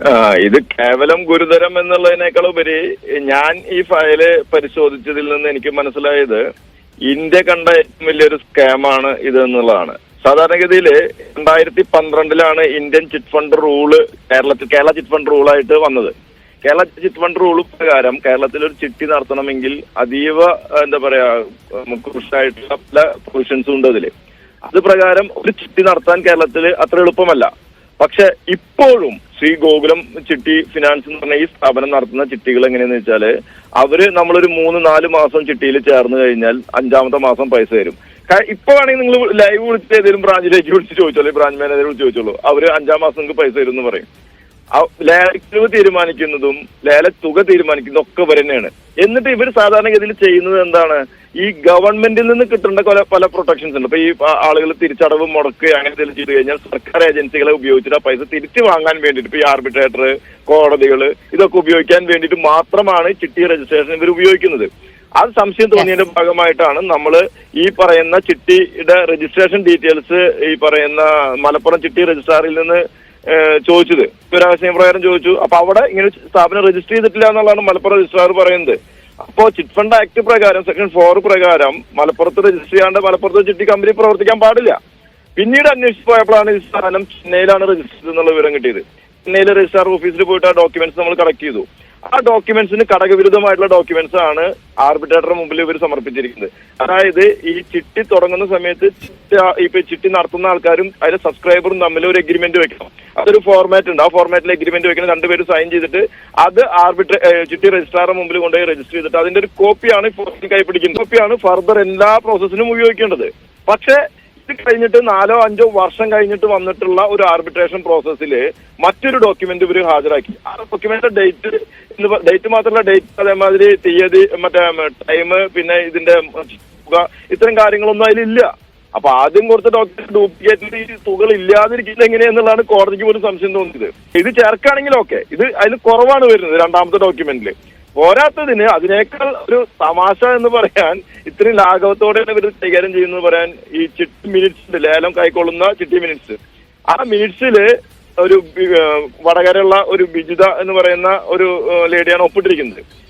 ആ, ഇത് കേവലം ഗുരുതരം എന്നുള്ളതിനേക്കാൾ ഉപരി ഞാൻ ഈ ഫയൽ പരിശോധിച്ചതിൽ നിന്ന് എനിക്ക് മനസ്സിലായത് ഇന്ത്യ കണ്ട ഏറ്റവും വലിയൊരു സ്കാമാണ് ഇത് എന്നുള്ളതാണ്. സാധാരണഗതിയിൽ രണ്ടായിരത്തി പന്ത്രണ്ടിലാണ് ഇന്ത്യൻ ചിറ്റ് ഫണ്ട് റൂൾ കേരളത്തിൽ കേരള ചിറ്റ് ഫണ്ട് റൂളായിട്ട് വന്നത്. കേരള ചിറ്റ് ഫണ്ട് റൂൾ പ്രകാരം കേരളത്തിൽ ഒരു ചിട്ടി നടത്തണമെങ്കിൽ അതീവ എന്താ പറയാ ക്രൂഷ്യലായിട്ടുള്ള പല പ്രൊവിഷൻസും ഉണ്ട് അതിൽ അത് പ്രകാരം ഒരു ചിട്ടി നടത്താൻ കേരളത്തിൽ അത്ര എളുപ്പമല്ല. പക്ഷെ ഇപ്പോഴും ശ്രീ ഗോകുലം ചിട്ടി ഫിനാൻസ് എന്ന് പറഞ്ഞ ഈ സ്ഥാപനം നടത്തുന്ന ചിട്ടികൾ എങ്ങനെയാന്ന് വെച്ചാൽ അവർ നമ്മളൊരു മൂന്ന് നാല് മാസം ചിട്ടിയിൽ ചേർന്ന് കഴിഞ്ഞാൽ അഞ്ചാമത്തെ മാസം പൈസ തരും. ഇപ്പൊ വേണമെങ്കിൽ നിങ്ങൾ ലൈവ് വിളിച്ച് ഏതെങ്കിലും ബ്രാഞ്ചിലേക്ക് വിളിച്ച് ചോദിച്ചോളൂ ബ്രാഞ്ച് മാനേജർ വിളിച്ച് ചോദിച്ചോളൂ. അവർ അഞ്ചാം മാസം നിങ്ങൾക്ക് പൈസ തരും എന്ന് പറയും. ലേലക്കിഴിവ് തീരുമാനിക്കുന്നതും ലേല തുക തീരുമാനിക്കുന്നതും ഒക്കെ ഇവർ തന്നെയാണ്. എന്നിട്ട് ഇവർ സാധാരണഗതിയിൽ ചെയ്യുന്നത് എന്താണ്? ഈ ഗവൺമെന്റിൽ നിന്ന് കിട്ടേണ്ട പല പല പ്രൊട്ടക്ഷൻസ് ഉണ്ട്. ഇപ്പൊ ഈ ആളുകൾ തിരിച്ചടവ് മുടക്കുക അങ്ങനെ എന്തെങ്കിലും ചെയ്തു കഴിഞ്ഞാൽ സർക്കാർ ഏജൻസികളെ ഉപയോഗിച്ചിട്ട് ആ പൈസ തിരിച്ചു വാങ്ങാൻ വേണ്ടിയിട്ട് ഇപ്പൊ ഈ ആർബിട്രേറ്റർ കോടതികൾ ഇതൊക്കെ ഉപയോഗിക്കാൻ വേണ്ടിയിട്ട് മാത്രമാണ് ചിട്ടി രജിസ്ട്രേഷൻ ഇവർ ഉപയോഗിക്കുന്നത്. അത് സംശയം തോന്നിയതിന്റെ ഭാഗമായിട്ടാണ് നമ്മൾ ഈ പറയുന്ന ചിട്ടിയുടെ രജിസ്ട്രേഷൻ ഡീറ്റെയിൽസ് ഈ പറയുന്ന മലപ്പുറം ചിട്ടി രജിസ്ട്രാറിൽ നിന്ന് ചോദിച്ചത്. വിവരാവകാശ പ്രകാരം ചോദിച്ചു. അപ്പൊ അവിടെ ഇങ്ങനെ സ്ഥാപനം രജിസ്റ്റർ ചെയ്തിട്ടില്ല എന്നുള്ളതാണ് മലപ്പുറം രജിസ്ട്രാർ പറയുന്നത്. അപ്പോ ചിറ്റ് ഫണ്ട് ആക്ട് പ്രകാരം സെക്ഷൻ ഫോർ പ്രകാരം മലപ്പുറത്ത് രജിസ്റ്റർ ചെയ്യാണ്ട് മലപ്പുറത്ത് ചിട്ടി കമ്പനി പ്രവർത്തിക്കാൻ പാടില്ല. പിന്നീട് അന്വേഷിച്ച് പോയപ്പോഴാണ് ഈ സ്ഥാനം ചെന്നൈയിലാണ് രജിസ്റ്റർ ചെയ്തെന്നുള്ള വിവരം കിട്ടിയത്. ചെന്നൈയിലെ രജിസ്ട്രാർ ഓഫീസിൽ പോയിട്ട് ആ ഡോക്യുമെന്റ്സ് നമ്മൾ കളക്ട് ചെയ്തു. ആ ഡോക്യുമെന്റ്സിന് ഘടകവിരുദ്ധമായിട്ടുള്ള ഡോക്യുമെന്റ്സ് ആണ് ആർബിട്രേറ്ററുടെ മുമ്പിൽ ഇവർ സമർപ്പിച്ചിരിക്കുന്നത്. അതായത് ഈ ചിട്ടി തുടങ്ങുന്ന സമയത്ത് ഇപ്പൊ ചിട്ടി നടത്തുന്ന ആൾക്കാരും അതിന്റെ സബ്സ്ക്രൈബറും തമ്മിൽ ഒരു എഗ്രിമെന്റ് വെക്കണം. അതൊരു ഫോർമാറ്റ് ഉണ്ട്. ആ ഫോർമാറ്റിൽ എഗ്രിമെന്റ് വെക്കണം. രണ്ടുപേരും സൈൻ ചെയ്തിട്ട് അത് ആർബിട്രേ ചിട്ടി രജിസ്ട്രാറുടെ മുമ്പിൽ കൊണ്ടുപോയി രജിസ്റ്റർ ചെയ്തിട്ട് അതിന്റെ ഒരു കോപ്പിയാണ് ഫോർത്തിൽ കൈപ്പിടിക്കുന്നത് കോപ്പിയാണ് ഫർദർ എല്ലാ പ്രോസസ്സിനും ഉപയോഗിക്കേണ്ടത്. പക്ഷേ കഴിഞ്ഞിട്ട് നാലോ അഞ്ചോ വർഷം കഴിഞ്ഞിട്ട് വന്നിട്ടുള്ള ഒരു ആർബിട്രേഷൻ പ്രോസസ്സിൽ മറ്റൊരു ഡോക്യുമെന്റ് ഇവർ ഹാജരാക്കി. ആ ഡോക്യുമെന്റ് ഡേറ്റ് ഡേറ്റ് മാത്രമല്ല ഡേറ്റ് അതേമാതിരി തീയതി മറ്റേ ടൈം പിന്നെ ഇതിന്റെ തുക ഇത്തരം കാര്യങ്ങളൊന്നും അതിലില്ല. അപ്പൊ ആദ്യം കൊടുത്ത ഡോക്യുമെന്റ് ഡ്യൂപ്ലിക്കേറ്റ് ഈ തുകൾ ഇല്ലാതിരിക്കില്ല എങ്ങനെയെന്നുള്ളതാണ് കോടതിക്ക് പോലും സംശയം തോന്നിയത്. ഇത് ചേർക്കുകയാണെങ്കിൽ ഓക്കെ ഇത് അതിന് കുറവാണ് വരുന്നത് രണ്ടാമത്തെ ഡോക്യുമെന്റിൽ പോരാത്തതിന് അതിനേക്കാൾ ഒരു തമാശ എന്ന് പറയാൻ ഇത്രയും ലാഘവത്തോടെ ഇവർ കൈകാര്യം ചെയ്യുന്നത് പറയാൻ ഈ ചിട്ടി മിനിറ്റ്സ് ലേലം കൈക്കൊള്ളുന്ന ചിട്ടി മിനിറ്റ്സ്. ആ മിനിറ്റ്സിൽ ഒരു വടകരയുള്ള ഒരു ബിജിത എന്ന് പറയുന്ന ഒരു ലേഡിയാണ് ഒപ്പിട്ടിരിക്കുന്നത്.